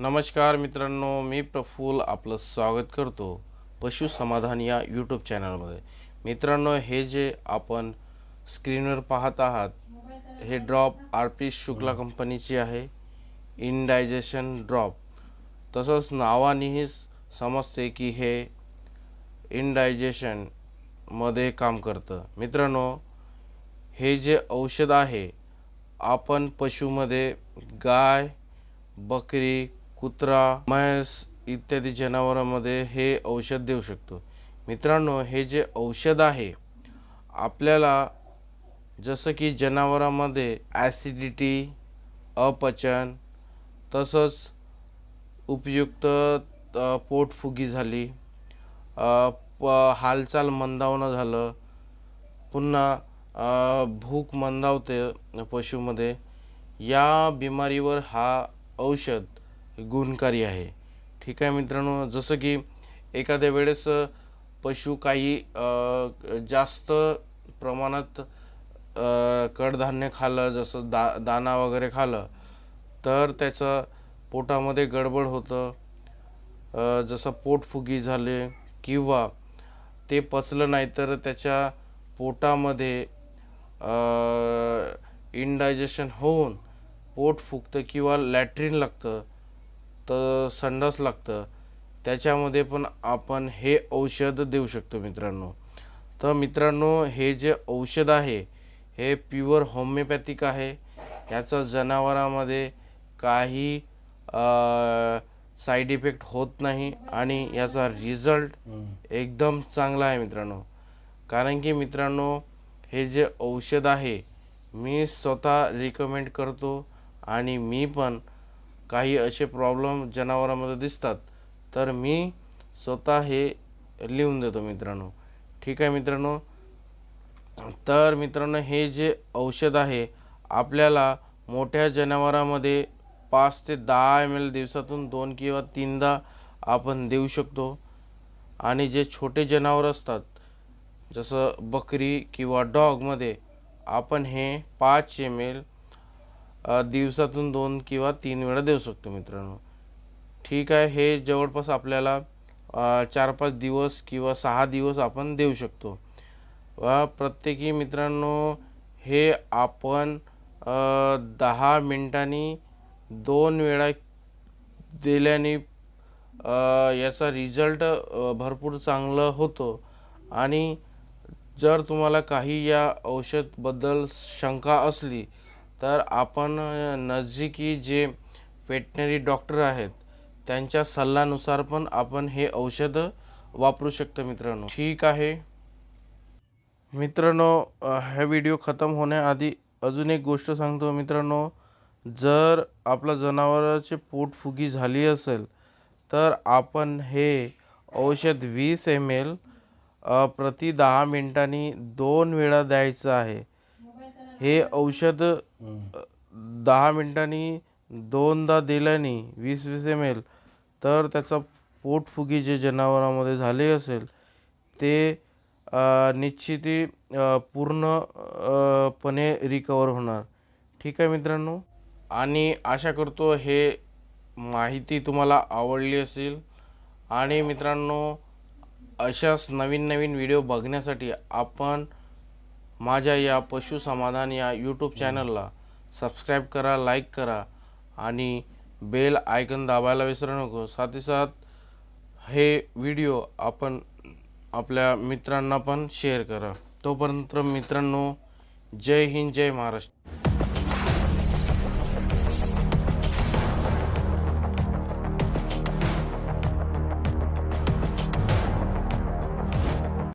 नमस्कार मित्रांनो मी प्रफुल आपलं स्वागत करतो पशु समाधान या यूट्यूब चॅनलमध्ये मित्रांनो हे जे आपण स्क्रीनवर पाहत आहात हे ड्रॉप आर पी शुक्ला कंपनीची आहे. इनडायजेशन ड्रॉप तसंच नावानेही समजते की हे इनडायजेशनमध्ये काम करतं. मित्रांनो हे जे औषध आहे आपण पशुमध्ये गाय बकरी कुत्रा म्हैस इत्यादी जनावरांमध्ये हे औषध देऊ शकतो. मित्रांनो हे जे औषध आहे आपल्याला जसं की जनावरांमध्ये ॲसिडिटी अपचन तसंच उपयुक्त पोटफुगी झाली प हालचाल मंदावणं झालं पुन्हा भूक मंदावते पशुमध्ये या बिमारीवर हा औषध गुणकारी आहे. ठीक आहे मित्रांनो जसं की एखाद्या वेळेस पशु काही जास्त प्रमाणात कडधान्य खाल्लं जसं दा दाणा वगैरे खाल्लं तर त्याचं पोटामध्ये गडबड होतं. जसं पोटफुगी झाले किंवा ते पचलं नाही तर त्याच्या पोटामध्ये इनडायजेशन होऊन पोट फुगतं किंवा लॅट्रिन लागतं. तर संडास लागतं. त्याच्यामध्ये पण आपण हे औषध देऊ शकतो मित्रांनो. तर मित्रांनो हे जे औषध आहे हे प्युअर होमिओपॅथिक आहे. याचं जनावरांमध्ये काही साईड इफेक्ट होत नाही आणि याचा रिझल्ट एकदम चांगला आहे मित्रांनो. कारण की मित्रांनो हे जे औषध आहे मी स्वतः रिकमेंड करतो आणि मी पण काही असे प्रॉब्लेम जनावरांमध्ये दिसतात. तर मी स्वतः हे लिहून देतो मित्रांनो. ठीक आहे मित्रांनो? तर मित्रांनो हे जे औषध आहे आपल्याला मोठ्या जनावरांमध्ये पाच ते दहा एम एल दिवसातून दोन किंवा तीनदा आपण देऊ शकतो. आणि जे छोटे जनावर असतात जसं बकरी किंवा डॉगमध्ये आपण हे पाच एम एल दिवसातून दोन किंवा तीन वेळा देऊ शकतो मित्रांनो. ठीक आहे हे जवळपास आपल्याला चार पाच दिवस किंवा सहा दिवस आपण देऊ शकतो. व प्रत्येकी मित्रांनो हे आपण दहा मिनटांनी दोन वेळा दिल्याने याचा रिझल्ट भरपूर चांगलं होतो. आणि जर तुम्हाला काही या औषधबद्दल शंका असली तर आपण अ, नजदीकी जे वेटनरी डॉक्टर आहेत त्यांच्या सल्ल्यानुसार पण आपण हे औषध वापरू शकतो मित्रांनो. ठीक आहे. मित्रांनो हा व्हिडिओ खतम होण्याआधी अजून एक गोष्ट सांगतो मित्रांनो. जर आपल्या जनावराचे पोटफुगी झाली असेल तर आपण हे औषध वीस एम एल प्रति दहा मिनटांनी दोन वेळा द्यायचं आहे. हे औषध दहा मिनिटांनी दोनदा दिल्याने वीस वीस एम एल तर त्याचा पोटफुगी जे जनावरांमध्ये झाले असेल ते निश्चिती अ, पूर्ण अ, पणे रिकवर होणार. ठीक आहे मित्रांनो? आणि आशा करतो हे माहिती तुम्हाला आवडली असेल. आणि मित्रांनो अशाच नवीन नवीन व्हिडिओ बघण्यासाठी आपण माझ्या या पशु समाधान या यूट्यूब चॅनलला सबस्क्राईब करा लाईक करा आणि बेल आयकन दाबायला विसरू नको. साथीसाथ साथ हे व्हिडिओ आपण आपल्या मित्रांना पण शेअर करा. तोपर्यंत मित्रांनो जय हिंद जय महाराष्ट्र.